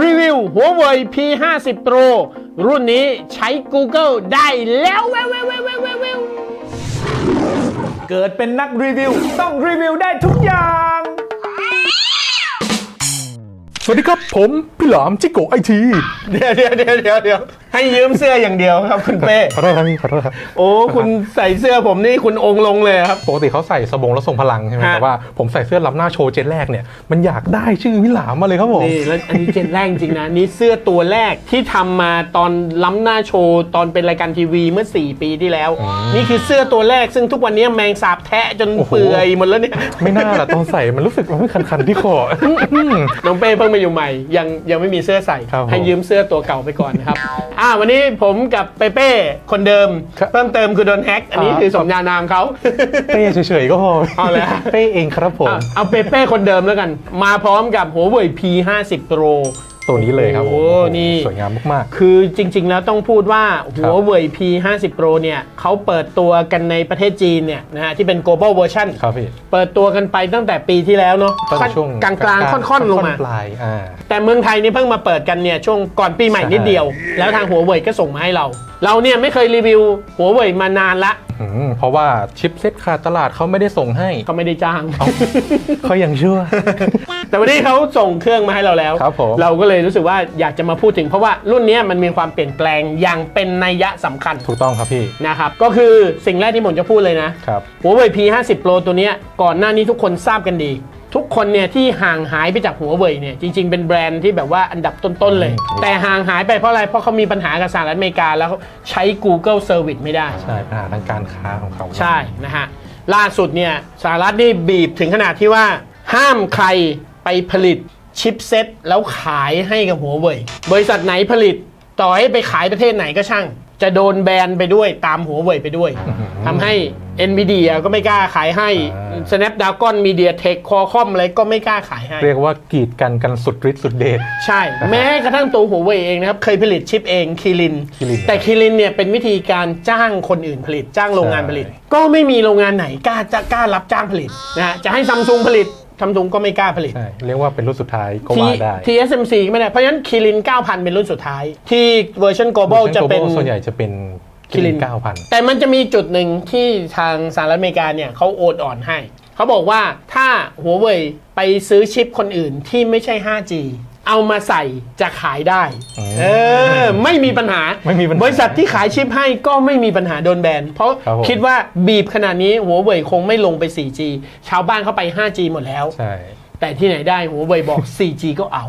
รีวิว Huawei P50 Pro รุ่นนี้ใช้ Google ได้แล้วแววแววแววแววแววแววเกิดเป็นนักรีวิว ต้องรีวิวได้ทุกอย่าง สวัสดีครับผม พี่หลามจิโกไอที เดี๋ยวเดี๋ยวเดี๋ยวเดี๋ยวเดี๋ยว ให้ยืมเสื้ออย่างเดียวครับคุณเป้ขอโทษครับพี่ขอโทษครับ โอ้คุณใส่เสื้อผมนี่คุณองค์ลงเลยครับ ปกติเขาใส่สบงแล้วทรงพลังใช่ไหมฮะ แต่ว่าผมใส่เสื้อรับหน้าโชว์เจนแรกเนี่ยมันอยากได้ชื่อพี่หลามมาเลยครับผม นี่แล้วอันนี้เจนแรกจริงๆนะ นี่เสื้อตัวแรกที่ทำมาตอนล้ำหน้าโชว์ตอนเป็นรายการทีวีเมื่อ 4 ปีที่แล้ว นี่คือเสื้อตัวแรกซึ่งทุกวันนี้แมงสาบแทะจนโอ้โห เปื่อยหมดแล้วเนี่ย ไม่น่าละตอนใส่มันรู้สึกว่ามันคันๆที่คอ น้องเป้เพิ่งมาอยู่ใหม่ ยังยังไม่มีเสื้อใส่ ครับผม ให้ยืมเสื้อตัวเก่าไปก่อนนะครับอ่าวันนี้ผมกับเปเป้คนเดิม ครับเพิ่มเติมคือโดนแฮ็กอันนี้อ่า คือสมญานามเขา เป้เฉยๆก็พอเอาเลยเป้เองครับผม อะเอาเปเป้คนเดิมแล้วกัน มาพร้อมกับ Huawei P50 Pro ตัวนี้เลยครับผมโอ้นี่ สวยงามมาก คือจริงๆ แล้วต้องพูดว่าครับ Huawei P50 Pro เนี่ยเขาเปิดตัวกันในประเทศจีนเนี่ยนะฮะที่เป็น global version ๆ ครับพี่เปิดตัวกันไปตั้งแต่ปีที่แล้วเนาะตั้งแต่ช่วงกลางๆ ค่อนๆลงมา ปลายอ่า แต่เมืองไทยนี่เพิ่งมาเปิดกันเนี่ยช่วงก่อนปีใหม่ใช่นิดเดียว แล้วทางหัวเว่ยก็ส่งมาให้เรา เราเนี่ยไม่เคยรีวิวหัวเว่ยมานานละอืม เพราะว่าชิปเซ็ตขาดตลาดเขาไม่ได้ส่งให้ เขาไม่ได้จ้าง เขายังชั่วแต่วันนี้เขาส่งเครื่องมาให้เราแล้วครับผมเราก็เลยรู้สึกว่าอยากจะมาพูดถึง เพราะว่ารุ่นเนี้ยมันมีความเปลี่ยนแปลงอย่างเป็นนัยยะสำคัญถูกต้องครับพี่นะครับก็คือสิ่งแรกที่ผมจะพูดเลยนะครับหัวเว่ย P50 Pro ตัวเนี้ยก่อนหน้านี้ทุกคนทราบกันดี ทุกคนเนี่ยที่ห่างหายไปจากหัวเว่ยเนี่ยจริง ๆ เป็นแบรนด์ที่แบบว่าอันดับต้น ๆ เลยอืมแต่ห่างหายไปเพราะอะไร เพราะเขามีปัญหากับสหรัฐอเมริกาแล้วใช้ Google Service ไม่ได้ ใช่ปัญหาทางการค้าของเขาใช่นะฮะล่าสุดเนี่ยสหรัฐนี่บีบถึงขนาดที่ว่าห้ามใครไปผลิตชิปเซ็ตแล้วขายให้กับหัวเว่ยบริษัทไหนผลิตต่อให้ไปขายประเทศไหนก็ช่าง จะโดนแบนไปด้วยตามหัวเว่ยไปด้วยทำให้ NVIDIA ก็ไม่กล้าขายให้ Snapdragon MediaTek Qualcomm อะไรก็ไม่กล้าขายให้ เรียกว่ากีดกันกันสุดฤทธิ์สุดเดช ใช่ แม้กระทั่งตัวหัวเว่ยเองนะครับ เคยผลิตชิปเองคีริน Kirin แต่คีรินเนี่ยเป็นวิธีการจ้างคนอื่นผลิตจ้างโรงงานผลิต ใช่ ก็ไม่มีโรงงานไหนกล้าจะกล้ารับจ้างผลิตนะฮะจะให้ซัมซุงผลิต ซัมซุงก็ไม่กล้าผลิต ใช่เรียกว่าเป็นรุ่นสุดท้ายก็ที่ว่าได้ TSMC ก็ไม่ได้เพราะฉะนั้นคีริน9,000 เป็นรุ่นสุดท้าย ที่เวอร์ชัน global จะเป็นส่วนใหญ่จะเป็นคิรินเก้าพันแต่มันจะมีจุดหนึ่งที่ทางสหรัฐอเมริกาเนี่ยเขาโอนอ่อนให้ เขาบอกว่าถ้าหัวเว่ยไปซื้อชิปคนอื่นที่ไม่ใช่ 5G เอามาใส่จะขายได้ เออ ไม่มีปัญหา ไม่มีปัญหา บริษัทที่ขายชิปให้ก็ไม่มีปัญหาโดนแบน เพราะครับผมคิดว่าบีบขนาดนี้หัวเว่ยคงไม่ลงไป 4G ชาวบ้านเข้าไป 5G หมดแล้ว ใช่ แต่ที่ไหนได้หัวเว่ยบอก 4G ก็เอา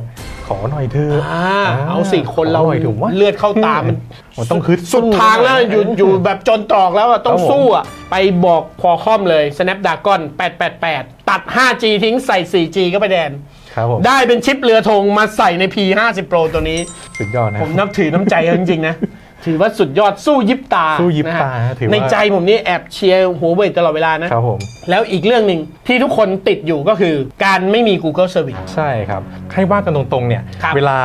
ขอหน่อยเถอะอ่าเอาสิคนเราขอหน่อยถูกว่าเลือดเข้าตามันมันต้องคือสุดทางแล้วอยู่อยู่แบบจนตรอกแล้วอะต้องครับผม สู้อะไปบอกคอคอมเลย Snapdragon 888 ตัด 5G ทิ้งใส่ 4G ก็ไปแดน ครับผมได้เป็นชิปเรือธงมาใส่ใน P50 Pro ตัวนี้ สุดยอดนะ ผมนับถือน้ำใจเขาจริงๆนะ ถือว่าสุดยอดสู้ยิบตาสู้ยิบนะฮะตาถือว่า ในใจผมนี่แอบเชียร์หัวเว่ยตลอดเวลานะ ครับผม แล้วอีกเรื่องหนึ่งที่ทุกคนติดอยู่ก็คือการไม่มี Google Service ใช่ครับ ให้ว่ากันตรงๆเนี่ย ครับเวลา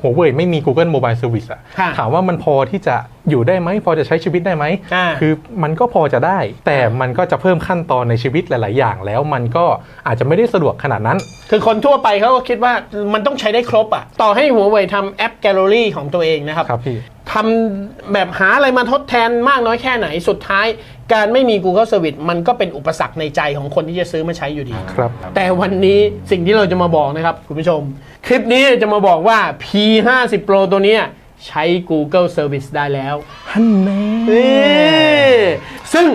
หัวเว่ยไม่มี Google Mobile Service อะค่ะถามว่ามันพอที่จะอยู่ได้ไหม พอจะใช้ชีวิตได้ไหม อ่า คือมันก็พอจะได้ แต่มันก็จะเพิ่มขั้นตอนในชีวิตหลาย ๆ อย่างแล้วมันก็อาจจะไม่ได้สะดวกขนาดนั้น คือคนทั่วไปเขาก็คิดว่ามันต้องใช้ได้ครบอะต่อให้หัวเว่ยทำแอปแกลเลอรี่ของตัวเองนะครับ ครับพี่ ทำแบบหาอะไรมาทดแทนมากน้อยแค่ไหนสุดท้าย การไม่มี Google Service มันก็เป็นอุปสรรคในใจของคนที่จะซื้อมาใช้อยู่ดี ครับ แต่วันนี้สิ่งที่เราจะมาบอกนะครับ คุณผู้ชม คลิปนี้จะมาบอกว่า P50 Pro ตัวเนี้ยใช้ Google Service ได้แล้วฮันแน่นี่ซึ่ง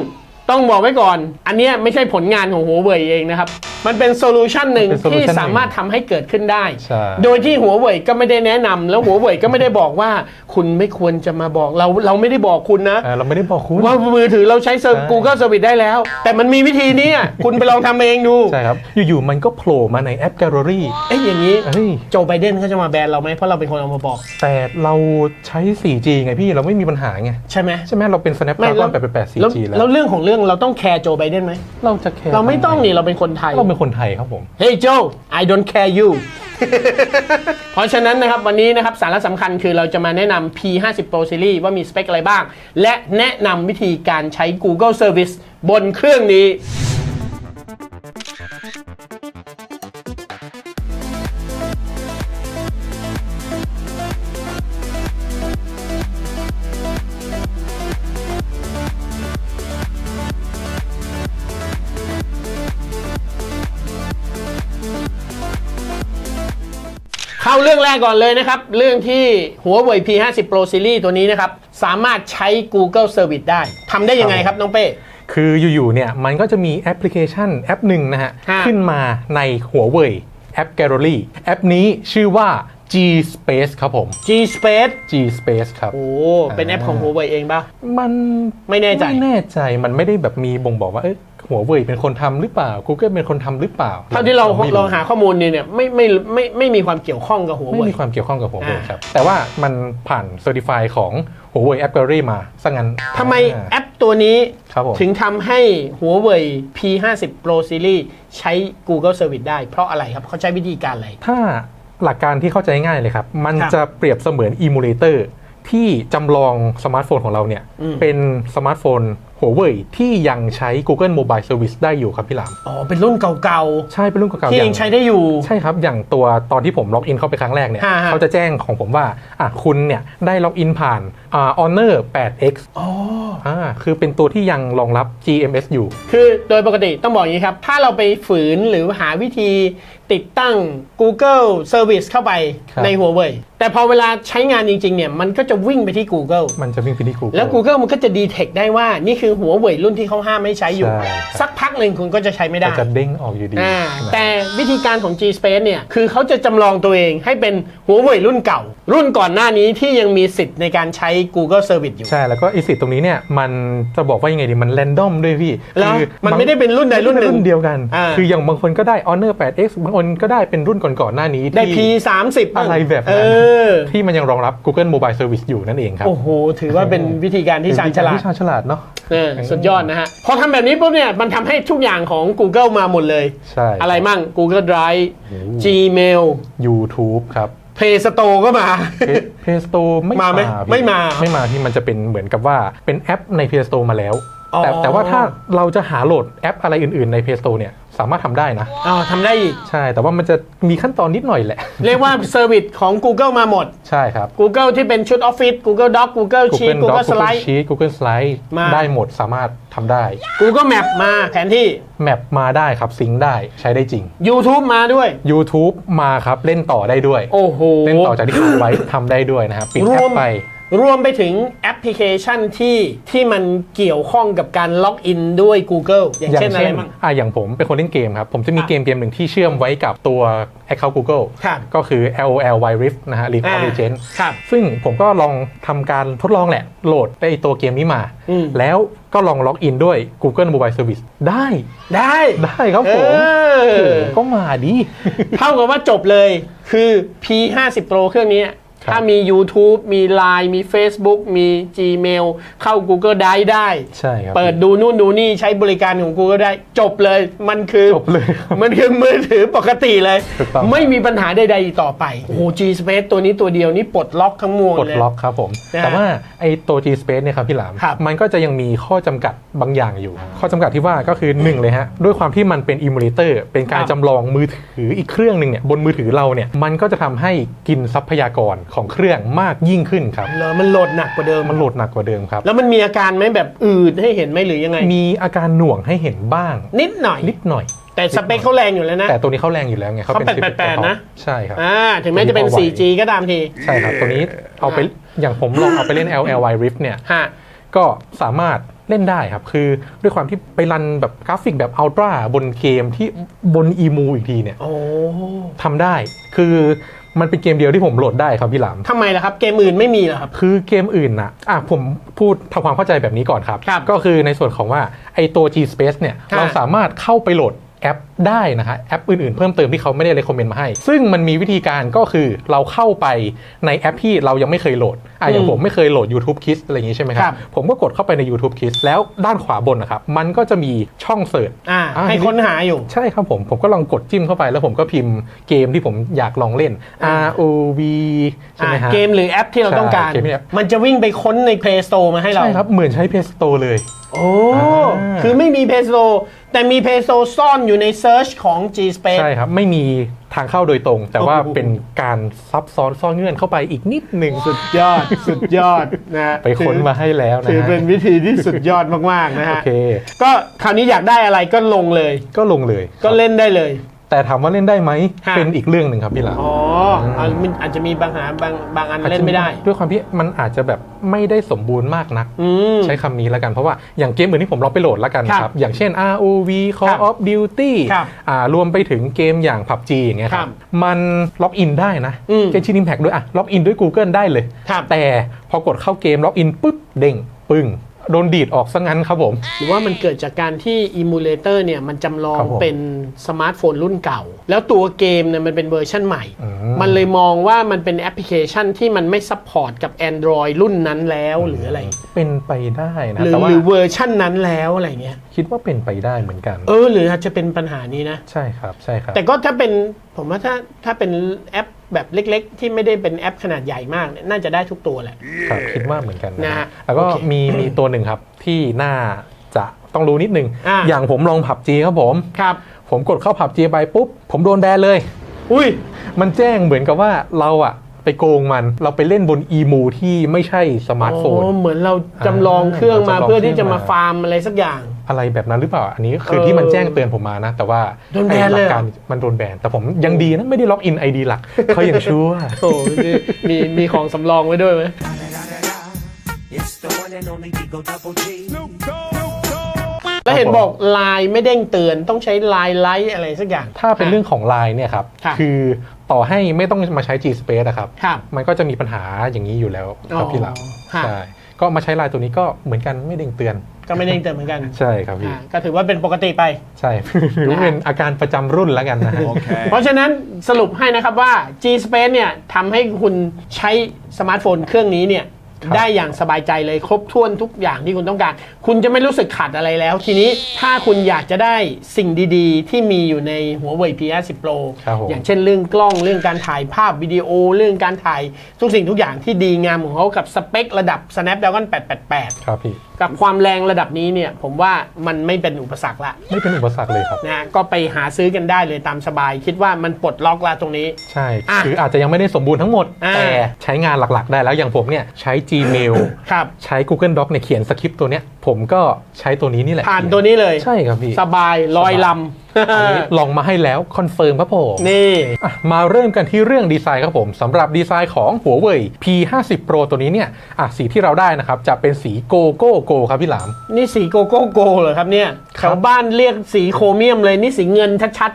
ต้องบอกไว้ก่อน อันเนี้ยไม่ใช่ผลงานของหัวเว่ยเองนะครับ มันเป็นโซลูชันหนึ่งเป็นที่ solution สามารถทำให้เกิดขึ้นได้ใช่โดยที่หัวเว่ยก็ไม่ได้แนะนำแล้วหัวเว่ยก็ไม่ได้บอกว่า คุณไม่ควรจะมาบอกเราเราไม่ได้บอกคุณนะเออเราไม่ได้บอกคุณว่ามือถือเราใช้ใช่ Google Service ได้แล้ว แต่มันมีวิธีนี้อะคุณไปลองทำเองดูใช่ครับอยู่ๆมันก็โผล่มาในแอปแกลเลอรี่เอ้ยอย่างนี้เฮ้ยโจไบเดนเขาจะมาแบนเราไหมเพราะเราเป็นคนเอามาบอก แต่เราใช้ 4G ไงพี่เราไม่มีปัญหาไงใช่ไหมใช่ไหมเราเป็นไม่ Snapdragon 888แล้ว 4G แล้วแล้วเรื่องของเรื่องเราต้องแคร์โจไบเดนไหม เราจะแคร์เราไม่ต้องนี่เราเป็นคนไทย เราเป็นคนไทยครับผม Hey Joe I don't care you เพราะฉะนั้นนะครับวันนี้นะครับสาระสำคัญคือเราจะมาแนะนำ P50 Pro Series ว่ามีสเปคอะไรบ้าง และแนะนำวิธีการใช้ Google Service บนเครื่องนี้ เข้าเรื่องแรกก่อนเลยนะครับ เรื่องที่หัวเว่ย P50 Pro Series ตัวนี้นะครับ สามารถใช้ Google Service ได้ทำได้ยังไงครับน้องเป้ คืออยู่ๆเนี่ยมันก็จะมีแอปพลิเคชันแอปหนึ่งนะฮะ ฮะ ขึ้นมาในหัวเว่ยแอป Gallery แอปนี้ชื่อว่า G Space ครับผม G Space G Space ครับ โอ้เป็นแอปของหัวเว่ยเองป่ะ มันไม่แน่ใจ ไม่แน่ใจมันไม่ได้แบบมีบ่งบอกว่าเอ้ย หัวเว่ยเป็นคนทำหรือเปล่า Google เป็นคนทำหรือเปล่าเท่าที่เราไม่เราหาข้อมูลเนี่ยเนี่ยไม่ไม่ไม่ไม่มีความเกี่ยวข้องกับหัวไม่เว่ยมีความเกี่ยวข้องกับหัวเว่ยอ่าครับ แต่ว่ามันผ่าน Certify ของหัวเว่ยแอป Gallery มาซะงั้นทำไมอ่าแอปตัวนี้ครับผมถึงทำให้หัวเว่ย P50 Pro Series ใช้ Google Service ได้เพราะอะไรครับเขาใช้วิธีการอะไร ถ้าหลักการที่เข้าใจง่ายเลยครับ มันครับจะเปรียบเสมือนอีมูเลเตอร์ที่จำลองสมาร์ทโฟนของเราเนี่ยอืมเป็นสมาร์ทโฟน หัวเว่ยที่ยังใช้ Google Mobile Service ได้อยู่ครับพี่หลาม อ๋อ เป็นรุ่นเก่าใช่ เป็นรุ่นเก่าๆๆที่อายังใช้ได้อยู่ ใช่ครับ อย่างตัวตอนที่ผมล็อกอินเข้าไปครั้งแรกเนี่ยฮะฮะเขาจะแจ้งของผมว่า อะ คุณเนี่ย ได้ล็อกอินผ่านอ่า Honor 8X อ๋อ อ่า คือเป็นตัวที่ยังรองรับ GMS อยู่ คือโดยปกติต้องบอกอย่างนี้ครับ ถ้าเราไปฝืนหรือหาวิธี ติดตั้ง Google Service เข้าไปครับ ในหัวเว่ยแต่พอเวลาใช้งานจริงๆเนี่ยมันก็จะวิ่งไปที่ Google มันจะวิ่งไปที่ Google แล้ว Google มันก็จะดีเทคได้ว่านี่คือหัวเว่ยรุ่นที่เขาห้ามไม่ใช้อยู่ ใช่ครับ สักพักหนึ่งคุณก็จะใช้ไม่ได้ก็จะเด้งออกอยู่ดีอ่านะแต่วิธีการของ G Space เนี่ย คือเขาจะจำลองตัวเองให้เป็นหัวเว่ยรุ่นเก่า รุ่นก่อนหน้านี้ที่ยังมีสิทธิ์ในการใช้ Google Service อยู่ ใช่แล้วก็ไอสิทธิ์ตรงนี้เนี่ยมันจะบอกว่ายังไงดีมันแรนดอมด้วยพี่แล้วคือมันไม่ได้เป็นรุ่นใดรุ่นหนึ่งรุ่นเดียวกัน อ่า คืออย่างบางคนก็ได้ Honor 8X บางคนก็ได้เป็นรุ่นก่อนๆหน้านี้ได้ P ที่3 0อะไรแบบนั้นเออที่มันยังรองรับ Google Mobile Service อยู่นั่นเองครับ โอ้โห ถือว่าเป็นวิธีการที่ชาญฉลาดที่ชาญฉลาดเนาะเออสุดยอดนะฮะ พอทำแบบนี้ปุ๊บเนี่ย มันทำให้ทุกอย่างของ Google มาหมดเลยใช่อะไรมั่ง Google Drive Gmail YouTube ครับ Play Store ก็มา Play Store ไม่มาไหมพี่ไม่มา ไม่มาที่มันจะเป็นเหมือนกับว่าเป็นแอปใน Play Store มาแล้วอ๋อแต่แต่ว่าถ้าเราจะหาโหลดแอปอะไรอื่นๆใน Play Store เนี่ย สามารถทำได้นะ อ๋อทำได้อีก ใช่ แต่ว่ามันจะมีขั้นตอนนิดหน่อยแหละ เรียกว่าเซอร์วิสของ Google มาหมด ใช่ครับ Google ที่เป็นชุด Office Google Doc Google Sheet Google Google Doc Google Slide Sheet Google Slide มา ได้หมดสามารถทำได้ Google Map มาแผนที่ แมปมาได้ครับซิงค์ได้ใช้ได้จริง YouTube มาด้วย YouTube มาครับเล่นต่อได้ด้วย โอ้โห เล่นต่อจากที่ค้างไว้ ทำได้ด้วยนะครับ ปิดรแอวปมไป รวมไปถึงแอปพลิเคชันที่ที่มันเกี่ยวข้องกับการล็อกอินด้วย Google อย่างเช่นอะไรบ้างอะอย่างผมเป็นคนเล่นเกมครับ ผมจะมีเกมเกมหนึ่งที่เชื่อมไว้กับตัว Account Google ครับก็คือ LOL Wild Rift นะฮะ League of อ่า Legends ครับซึ่งผมก็ลองทำการทดลองแหละ โหลดไอตัวเกมนี้มาอืมแล้วก็ลองล็อกอินด้วย Google Mobile Service ได้ ได้ได้ครับผมเออโอ้โหก็มาดิเท่ากับว่าจบเลยคือ P50 Pro เครื่องนี้ครับ ถ้ามี YouTube มี Line มี Facebook มี Gmail เข้า Google Drive ได้ ใช่ครับ เปิดดูนู่นดูนี่ใช้บริการของ Google ได้ จบเลยมันคือจบเลยครับมันคือมือถือปกติเลยถูกต้องไม่มีปัญหาใดๆอีกต่อไป โอ้โห G Space ตัวนี้ตัวเดียวนี่ปลดล็อกทั้งมวลปลดเลยล็อกครับผมนะฮะแต่ว่าไอ้ตัว G Space เนี่ยครับพี่หลามครับมันก็จะยังมีข้อจำกัดบางอย่างอยู่ ข้อจำกัดที่ว่าก็คือ 1 เลยฮะ ด้วยความที่มันเป็นอิมูเลเตอร์เป็นการครับจำลองมือถืออีกเครื่องหนึ่งเนี่ยบนมือถือเราเนี่ยมันก็จะทำให้กินทรัพยากรของเครื่องมากยิ่งขึ้นครับเหรอมันโหลดหนักกว่าเดิม มันโหลดหนักกว่าเดิมครับ แล้วมันมีอาการไหมแบบอืดให้เห็นไหมหรือยังไง มีอาการหน่วงให้เห็นบ้าง นิดหน่อย นิดหน่อย แต่สเปคเขาแรงอยู่แล้วนะ แต่ตัวนี้เขาแรงอยู่แล้วไงเขาเป็นเขา11 888นะ ใช่ครับ อ่าถึงแม้จะเป็นตัวนี้พอไหว 4G ก็ตามทีใช่ครับ ตัวนี้เอาไปอย่างผมลองเอาไปเล่น LLY Rift เนี่ย ฮะ ก็สามารถเล่นได้ครับ คือด้วยความที่ไปรันแบบกราฟิกแบบอัลตร้าบนเกมที่บนอีมูอีกทีเนี่ย โอ้ ทำได้ คือ มันเป็นเกมเดียวที่ผมโหลดได้ครับพี่หลาม ทำไมล่ะครับ เกมอื่นไม่มีเหรอครับ คือเกมอื่นนะอะผมพูดทำความเข้าใจแบบนี้ก่อนครับ ครับก็คือในส่วนของว่าไอตัว G Space เนี่ยค่ะเราสามารถเข้าไปโหลดแอป ได้นะฮะแอปอื่นๆเพิ่มเติมที่เขาไม่ได้เลยคอมเมนต์มาให้ ซึ่งมันมีวิธีการก็คือเราเข้าไปในแอปที่เรายังไม่เคยโหลดอะอย่างอืมผมไม่เคยโหลด YouTube Kids อะไรอย่างงี้ใช่ไหมคครัรับ บ ผมก็กดเข้าไปใน YouTube Kids แล้วด้านขวาบนนะครับ มันก็จะมีช่องเสิร์ช อ่าอ่า ให้ค้นหาอยู่ ใช่ครับผม ผมก็ลองกดจิ้มเข้าไปแล้วผมก็พิมพ์เกมที่ผมอยากลองเล่น R O V ใช่ไหมอ่าฮะเกมหรือแอปที่เราใช่ต้องการเกมที่แอปมันจะวิ่งไปค้นใน Play Store มาให้เรา ใช่ครับ เหมือนใช้ Play Store เลย โอ้ อ่า คือไม่มี Play Store แต่มี Play Store ซ่อนอยู่ใน Search ของ G Space ใช่ครับ ไม่มีทางเข้าโดยตรง แต่ว่าโอ้โหเป็นการซับซ้อนซ่อนเงื่อนเข้าไปอีกนิดหนึ่งสุดยอดสุดยอดนะฮะไปค้นมาให้แล้วนะถือฮะเป็นวิธีที่สุดยอดมาก ๆ นะโอฮะเคก็คราวนี้อยากได้อะไรก็ลงเลย ก็ลงเลย ก็เล่นได้เลย แต่ถามว่าเล่นได้ไหมฮะ เป็นอีกเรื่องหนึ่งครับพี่หลามอ๋ออะมันอาจจะมีบางหาบางบางอันเล่นไม่ได้ ด้วยความที่มันอาจจะแบบไม่ได้สมบูรณ์มากนัก อืม ใช้คำนี้แล้วกันเพราะว่าอย่างเกมอื่นที่ผมลองไปโหลดแล้วกันครันะครับบอย่างเช่น ROV ครั Call บ of Duty ครับอ่ารวมไปถึงเกมอย่าง PUBG อย่างเงี้ยคครัรับบมันล็อกอินได้นะอืมเกมชิน Impact ด้วยอะล็อกอินด้วย Google ได้เลย ครับแต่พอกดเข้าเกมล็อกอินปุ๊บเด้งปึ้ง โดนดีดออกซะงั้นครับผม หรือว่ามันเกิดจากการที่อิมูเลเตอร์เนี่ยมันจำลองครับผมเป็นสมาร์ทโฟนรุ่นเก่า แล้วตัวเกมเนี่ยมันเป็นเวอร์ชันใหม่ อืม มันเลยมองว่ามันเป็นแอปพลิเคชันที่มันไม่ซัพพอร์ตกับ Android รุ่นนั้นแล้วหรืออะไร เป็นไปได้นะหรือแต่ว่า หรือเวอร์ชันนั้นแล้วอะไรเงี้ย คิดว่าเป็นไปได้เหมือนกัน เออหรืออาจจะเป็นปัญหานี้นะ ใช่ครับใช่ครับ แต่ก็ถ้าเป็นผมว่าถ้าถ้าเป็นแอปแบบเล็ก ๆ ที่ไม่ได้เป็นแอปขนาดใหญ่มากเนี่ยน่าจะได้ทุกตัวแหละ ครับคิดว่าเหมือนกันนะนะฮะฮะแล้วก็โอเคมีมีตัวหนึ่งครับที่น่าจะต้องรู้นิดนึงอะอย่างผมลองผับจีครับผม ครับ ผมกดเข้าผับจีไปปุ๊บ ผมโดนแบนเลย อุ้ย มันแจ้งเหมือนกับว่าเราอะ ไปโกงมัน เราไปเล่นบนอีมูที่ไม่ใช่สมาร์ทโฟนอ๋อเหมือนเราจำลองเครื่องมาอ่าเพื่อที่จะจำลองมาเครื่องมาฟาร์มอะไรสักอย่างอะไรแบบนั้นหรือเปล่า อันนี้คือเออที่มันแจ้งเตือนผมมานะ แต่ว่าโดนแบนเลยเหรอไอ้หกการมันโดนแบน แต่ผมยังดีนะ ไม่ได้ล็อกอินไอดีหลักเขายังชั่วโอ้มีมีมีของสำรองไว้ด้วยไหม It's the one and only Digo Double G. แล้วเห็นบอกไลน์ไม่เด้งเตือนต้องใช้ไลน์ไลท์อะไรสักอย่าง ถ้าเป็นเรื่องของไลน์เนี่ยครับครับคือ ต่อให้ไม่ต้องมาใช้ G Space นะครับ ครับมันก็จะมีปัญหาอย่างนี้อยู่แล้วครับอ๋อพี่หลามค่ะ ใช่ก็มาใช้ไลน์ตัวนี้ก็เหมือนกันไม่เด้งเตือนก็ไม่เด้งเตือนเหมือนกันใช่ครับพี่ อ่าก็ถือว่าเป็นปกติไป ใช่หรือว่าเป็นอาการประจำรุ่นแล้วกันนะฮะเพราะฉะนั้นสรุปให้นะครับว่า G Space เนี่ยทำให้คุณใช้สมาร์ทโฟนเครื่องนี้เนี่ยครับ ได้อย่างสบายใจเลยครบถ้วนทุกอย่างที่คุณต้องการ คุณจะไม่รู้สึกขัดอะไรแล้ว ทีนี้ถ้าคุณอยากจะได้สิ่งดีๆ ที่มีอยู่ในหัวเว่ย P50 Pro ครับผมอย่างเช่นเรื่องกล้องเรื่องการถ่ายภาพวิดีโอเรื่องการถ่ายทุกสิ่งทุกอย่างที่ดีงามของเขากับสเปคระดับ Snapdragon 888 ครับพี่ กับความแรงระดับนี้เนี่ยผมว่ามันไม่เป็นอุปสรรคละไม่เป็นอุปสรรคเลยครับนะฮะก็ไปหาซื้อกันได้เลยตามสบาย คิดว่ามันปลดล็อกละตรงนี้ ใช่อะคืออาจจะยังไม่ได้สมบูรณ์ทั้งหมด อ่า แต่ใช้งานหลักๆ ได้แล้วอย่างผมเนี่ยใช้ Gmail ครับ ใช้ Google Doc เนี่ยเขียนสคริปต์ตัวเนี้ยผมก็ใช้ตัวนี้นี่แหละผ่านตัวนี้เลย ใช่ครับพี่ สบายลอยลอันนี้ำลองมาให้แล้วคอนเฟิร์มครับผมนี่อะมาเริ่มกันที่เรื่องดีไซน์ครับผมสำหรับดีไซน์ของหัวเว่ย P50 Pro ตัวนี้เนี่ยอะสีที่เราได้นะครับ จะเป็นสีโกโก้โกครับพี่หลาม นี่สีโกโก้โกเหรอครับเนี่ยแถวบ้านเรียกสีโครเมียมเลยนี่สีเงินชัด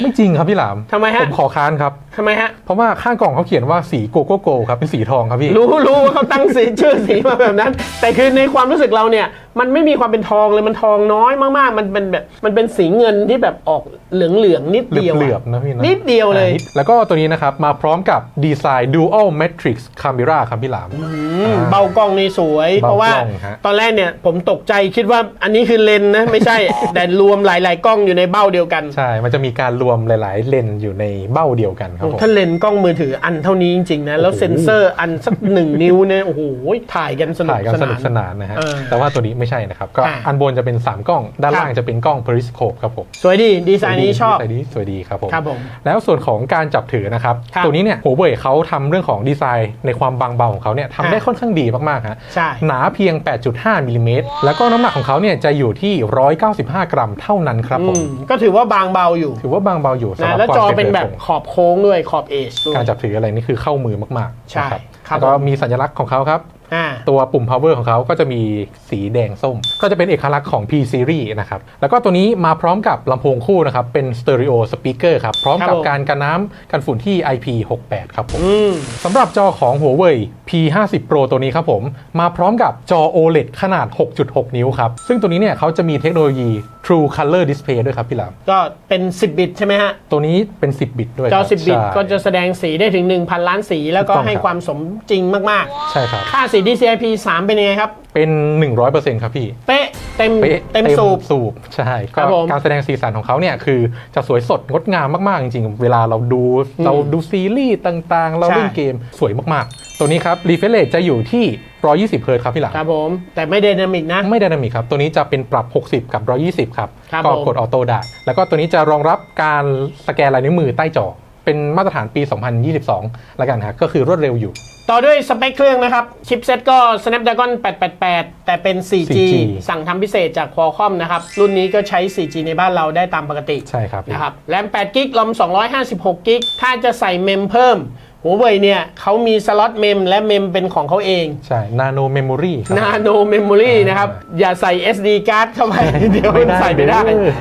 ไม่จริงครับพี่หลามทำไมฮะ ผมขอค้านครับๆทำไมฮะ เพราะว่าข้างกล่องเขาเขียนว่าสีโกโก้โกครับเป็นสีทองครับพี่ รู้รู้ว่าเขาตั้งสีชื่อสีมาแบบนั้น แต่คือในความรู้สึกเราเนี่ย มันไม่มีความเป็นทองเลยมันทองน้อยมากๆ มันเป็นแบบมันเป็นสีเงินที่แบบออกเหลืองๆนิดเหเดียวลืออะบๆนะพี่นะนิดเดียวเลยอ่านิดแล้วก็ตัวนี้นะครับ มาพร้อมกับดีไซน์ Dual Matrix Camera ครับพี่หลามอืมเบากล้องนี่สวยเบากล้องเพราะว่าฮะ ตอนแรกเนี่ยผมตกใจคิดว่าอันนี้คือเลนส์นะ ไม่ใช่ แต่รวมหลาย ๆ กล้องอยู่ในเบ้าเดียวกัน ใช่ มันจะมีการรวมหลาย ๆ เลนส์อยู่ในเบ้าเดียวกันครับผม ถ้าเลนส์กล้องมือถืออันเท่านี้จริงๆนะ แล้วโอ้โห เซ็นเซอร์อันสักหนึ่งนิ้วเนี่ยโอ้โหถ่ายกันสนุกถ่ายกันสสนานุนกสนานนะฮะ เออแต่ว่าตัวนี้ไม่ใช่นะครับ ก็อ่าอันบนจะเป็น 3 กล้อง ด้านครับ ล่างจะเป็นกล้อง periscope ครับผมสวยดี ดีไซน์นี้ชอบดีไซน์นี้สวยดีครับผม ครับผม แล้วส่วนของการจับถือนะครับ ครับตัวนี้เนี่ยหัวเว่ยเขาทำเรื่องของดีไซน์ในความบางเบาของเขาเนี่ยทำได้อ่า ค่อนข้างดีมากๆฮะ ใช่ หนาเพียง 8.5มิลลิเมตร แล้วก็น้ำหนักของเขาเนี่ยจะอยู่ที่ 195 กรัมเท่านั้นครับผอืมมก็ถือว่าบางเบาอยู่ถือว่าบางเบาอยู่สำหนะรับแล้วความจอเป็นแบบผมขอบโค้งด้วยขอบเอชด้วย การจับถืออะไรนี่คือเข้ามือมากๆใช่นะครับครับแล้วก็ผมมีสัญลักษณ์ของเขาครับอ่าตัวปุ่ม power ของเขาก็จะมีสีแดงส้ม ก็จะเป็นเอกลักษณ์ของ P series นะครับ แล้วก็ตัวนี้มาพร้อมกับลำโพงคู่นะครับ เป็น stereo speaker ครับ พร้อมครับกับผมการกันน้ำกันฝุ่นที่ IP68 ครับผมอืมสำหรับจอของหัวเว่ย P50 Pro ตัวนี้ครับผม มาพร้อมกับจอ OLED ขนาด 6.6 นิ้วครับ ซึ่งตัวนี้เนี่ยเขาจะมีเทคโนโลยี True Color Display ด้วยครับพี่หลามก็เป็น 10 บิตใช่ไหมฮะ ตัวนี้เป็น 10 บิตด้วยจอครับ10 บิตใช่ก็จะแสดงสีได้ถึง 1,000 ล้านสี แล้วก็ถูกต้องให้ครับความสมจริงมากใช่ครับๆค่าสี DCI-P 3 เป็นยังไงครับ เป็น 100%ครับพี่ เป๊ะ เต็มเป๊ะเต็มสูบสูบใช่ครัก็บผมการแสดงสีสันของเขาเนี่ยคือจะสวยสดงดงามมากๆจริงๆ เวลาเราดูเราดูซีรีส์ต่างๆ เราใช่เล่นเกมสวยมากๆ ตัวนี้ครับรีเฟรชจะอยู่ที่ 120 เฮิร์ตซ์ครับพี่หลังครับผมแต่ไม่ไดนามิกนะ ไม่ไดนามิกครับ ตัวนี้จะเป็นปรับ 60 กับ 120 ครับครับก็ผมกดออโต้ได้แล้วก็ตัวนี้จะรองรับการสแกนลายนิ้วมือใต้จอเป็นมาตรฐานปี 2022 แล้วกันครับก็คือรวดเร็วอยู่ ต่อด้วยสเปคเครื่องนะครับ ชิปเซ็ตก็ Snapdragon 888 แต่เป็น 4G 4G สั่งทำพิเศษจาก Qualcomm นะครับ รุ่นนี้ก็ใช้ 4G ในบ้านเราได้ตามปกติใช่ครับนะครับแรม8กิกลอม256กิกถ้าจะใส่เมมเพิ่มหัวเว่ยเนี่ยเขามีสล็อตเมมและเมมเป็นของเขาเอง ใช่ Nano Memory ครับ Nano Memory นะครับ อย่าใส่ SD card เข้าไป เดี๋ยวมันใส่ไม่ได้ไม่ได้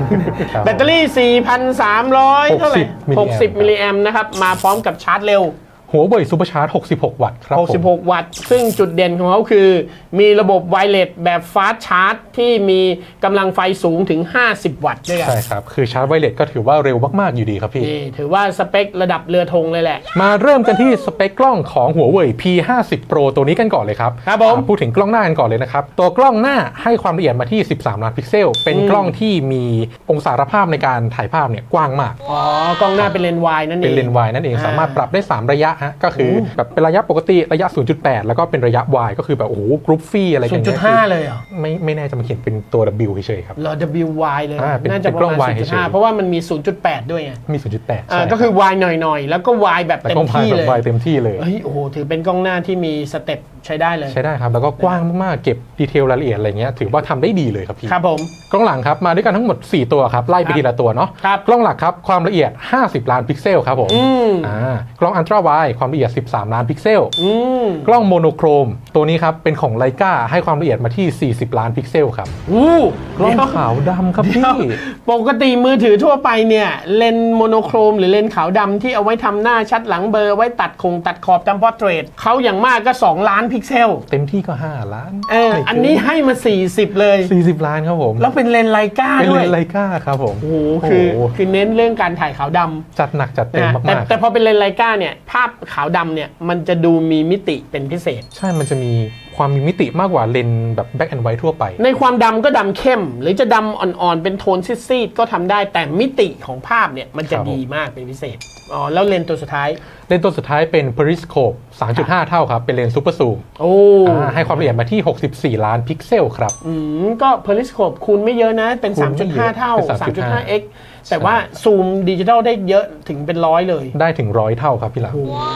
ครับแบตเตอรี่ 4,300 เท่าไหร่60 60 มิลลิแอมนะครับ มาพร้อมกับชาร์จเร็ว หัวเว่ยซูเปอร์ชาร์จ66 วัตต์ครับผม66 วัตต์ ซึ่งจุดเด่นของเขาคือ มีระบบไวเลสแบบฟาสต์ชาร์จที่มีกำลังไฟสูงถึง 50 วัตต์ด้วยกันใช่ครับ คือชาร์จไวเลสก็ถือว่าเร็วมากๆอยู่ดีครับพี่นี่ ถือว่าสเปคระดับเรือธงเลยแหละ มาเริ่มกันที่สเปคกล้องของหัวเว่ย P50 Pro ตัวนี้กันก่อนเลยครับครับผมอ่าพูดถึงกล้องหน้ากันก่อนเลยนะครับ ตัวกล้องหน้าให้ความละเอียดมาที่ 13 ล้านพิกเซล เป็นอืมกล้องที่มีองศาภาพในการถ่ายภาพเนี่ยกว้างมากอ๋อกล้องหน้าเป็นเลนส์วายนั่นเองเป็นเลนส์วายนั่นเองอ่าสามารถปรับได้ 3 ระยะฮะก็คือแบบเป็นระยะปกติระยะ 0.8 แล้วก็เป็นระยะ Y ก็คือแบบโอ้โหกรุ๊ปฟี่อะไรกันเนี่ย0.5 เลยเหรอไม่ไม่แน่ใจะมาเขียนเป็นตัว W เฉยๆครับเหรอ WY เลยอ่าเป็นน่าจะเป็นปกล้ระอง มาณ Y เฉยๆ0.5 เพราะว่ามันมี 0.8 ด้วยไงมี 0.8อ่าใช่ก็คือ Y หน่อยๆ แล้วก็ Y แบบแล้วเต็ก็มพายที่แบเลบย Y เต็มที่เลย เฮ้ยโอ้โหถือเป็นกล้องหน้าที่มีสเต็ปใช้ได้เลยใช้ได้ครับแล้วก็กว้างมากๆเก็บดีเทลรายละเอียดอะไรเงี้ยถือว่าทำได้ดีเลยครับพี่ ครับผม กล้องหลังครับมาด้วยกันทั้งหมด 4 ตัวครับไล่ไปครับทีละตัวเนาะครับกล้องหลักครับความละเอียด 50 ล้านพิกเซลครับผมอืมอ่ากล้องอัลตร้าไวความละเอียด 13 ล้านพิกเซลอืมกล้องโมโนโครม ตัวนี้ครับ เป็นของไลกาให้ความละเอียดมาที่ 40 ล้านพิกเซลครับอู้กล้องเดี๋ยวขาวดำครับเดี๋พี่ยวปกติมือถือทั่วไปเนี่ย เลนส์โมโนโครม หรือเลนส์ขาวดำที่เอาไว้ทำหน้าชัดหลังเบลอร์ไว้ตัดคงตัดขอบทำพอร์เทรตเขาอย่างมากก็ 2 ล้านพิกเซล เต็มที่ก็ 5 ล้านเอออันนี้ให้มา 40 เลย 40 ล้านครับผม แล้วเป็นเลนส์ไลกาเป็นด้เลวยนส์ไลกาครับผมโอ้โหคือโอ้โหคือเน้นเรื่องการถ่ายขาวดำจัดหนักจัดเต็มนะแต่มากๆแต่พอเป็นเลนส์ไลกาเนี่ยภาพขาวดำเนี่ยมันจะดูมีมิติเป็นพิเศษ ใช่มันจะมีความมีมิติมากกว่าเลนส์แบบแบ็กแอนด์ไวท์ทั่วไป ในความดำก็ดำเข้ม หรือจะดำอ่อนๆ เป็นโทนซีดๆก็ทำได้แต่มิติของภาพเนี่ยมันจะครับผม ดีมากเป็นพิเศษ อ๋อแล้วเลนส์ตัวสุดท้าย เลนส์ตัวสุดท้ายเป็น periscope 3.5 เท่าครับ เป็นเลนส์ซูเปอร์ซูมโอ้ให้ความละเอียดมาที่ 64 ล้านพิกเซลครับ อืม ก็เพลิสโคปคูณไม่เยอะนะ เป็นคูณไม่เยอะ3.5 เท่าเป็น 3.5x แต่ว่าซูมดิจิทัลได้เยอะถึงเป็นร้อยเลย ได้ถึงร้อยเท่าครับพี่หลัง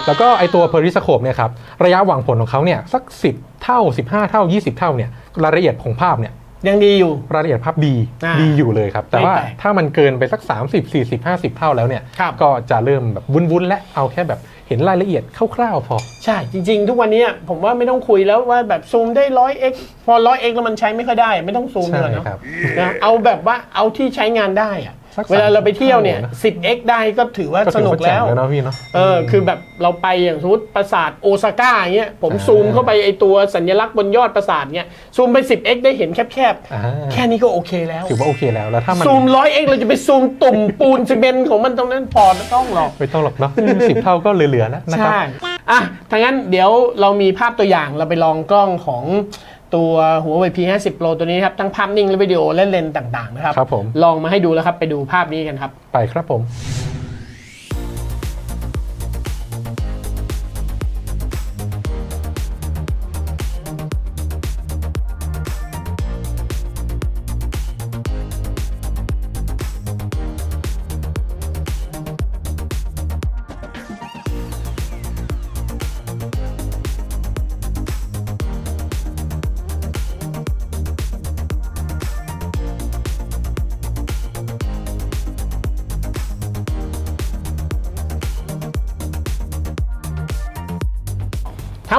แล้วก็ไอตัว periscope เนี่ยครับ ระยะหว่างผลของเขาเนี่ยสัก 10 เท่า 15 เท่า 20 เท่าเนี่ยรายละเอียดของภาพเนี่ย ยังดีอยู่ รายละเอียดภาพดีอ่าดีอยู่เลยครับ แต่ว่าไม่แปลกถ้ามันเกินไปสัก 30 40 50 เท่าแล้วเนี่ย ครับ ก็จะเริ่มแบบวุ้นๆและเอาแค่แบบเห็นรายละเอียดคร่าวๆพอ ใช่จริง ๆ ทุกวันนี้ผมว่าไม่ต้องคุยแล้วว่าแบบซูมได้ 100x พอ 100x แล้วมันใช้ไม่ค่อยได้ ไม่ต้องซูมใช่เลยเนาะครับ นะเอาแบบว่าเอาที่ใช้งานได้อะสัก เวลาเราไปเที่ยวเนี่ยเท่านะ 10x ได้ก็ถือว่าก็สถือนุกว่าแจ๋แล้วงแล้วเนาะพี่เนาะเออคือแบบเราไปอย่างสมมติปราสาทโอซาก้าอย่างเงี้ยผมอ่าซูมเข้าไปไอตัวสัญลักษณ์บนยอดปราสาทเงี้ยซูมไป 10x ได้เห็นแคบอ่าๆแค่นี้ก็โอเคแล้ว ถือว่าโอเคแล้วแล้วถ้ามันซูม 100x เราจะไปซูมตุ่มปูนซีเมนต์ของมันตรงนั้นพอไม่ต้องหรอกไม่ต้องหรอกเนาะสิบเท่าก็เหลือๆแล้วนะครับใช่อะถ้างั้นเดี๋ยวเรามีภาพตัวอย่างเราไปลองกล้องของ ตัวหัว P50 Pro ตัวนี้ครับทั้งภาพนิ่งและวิดีโอและเลนส์ต่างๆนะครับ ครับผม ลองมาให้ดูแล้วครับ ไปดูภาพนี้กันครับ ไปครับผม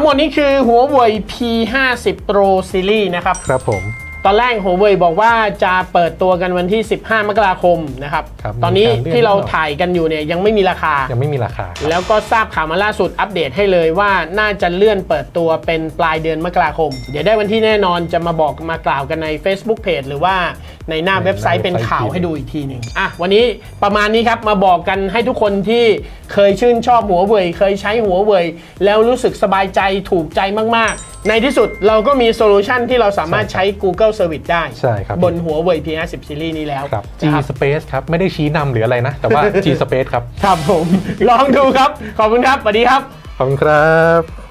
หมดนี้คือหัวเว่ย P50 Pro Series นะครับ ครับผม ตอนแรกหัวเว่ยบอกว่าจะเปิดตัวกันวันที่ 15 มกราคมนะครับ ครับตอนนี้มีการเลื่อนที่เรานิดหน่อยถ่ายกันอยู่เนี่ยยังไม่มีราคา ยังไม่มีราคา แล้วก็ทราบข่าวมาล่าสุดอัปเดตให้เลยว่าน่าจะเลื่อนเปิดตัวเป็นปลายเดือนมกราคม เดี๋ยวได้วันที่แน่นอนจะมาบอกมากล่าวกันใน Facebook Page หรือว่าในหน้าในเว็บไซต์หน้าเป็นข่าวเว็บไซต์ให้ดูอีกทีหนึ่งอะวันนี้ประมาณนี้ครับมาบอกกันให้ทุกคนที่เคยชื่นชอบหัวเว่ยเคยใช้หัวเว่ยแล้วรู้สึกสบายใจถูกใจมาก ๆ ในที่สุดเราก็มีโซลูชันที่เราสามารถใช้ Google Service ได้ ใช่ครับ บนหัวเว่ย P50 Series นี้แล้วครับ G นะครับ Space ครับ ไม่ได้ชี้นำหรืออะไรนะ แต่ว่า G Space ครับ ครับผม ลองดูครับ ขอบคุณครับสวัสดีครับ ขอบคุณครับ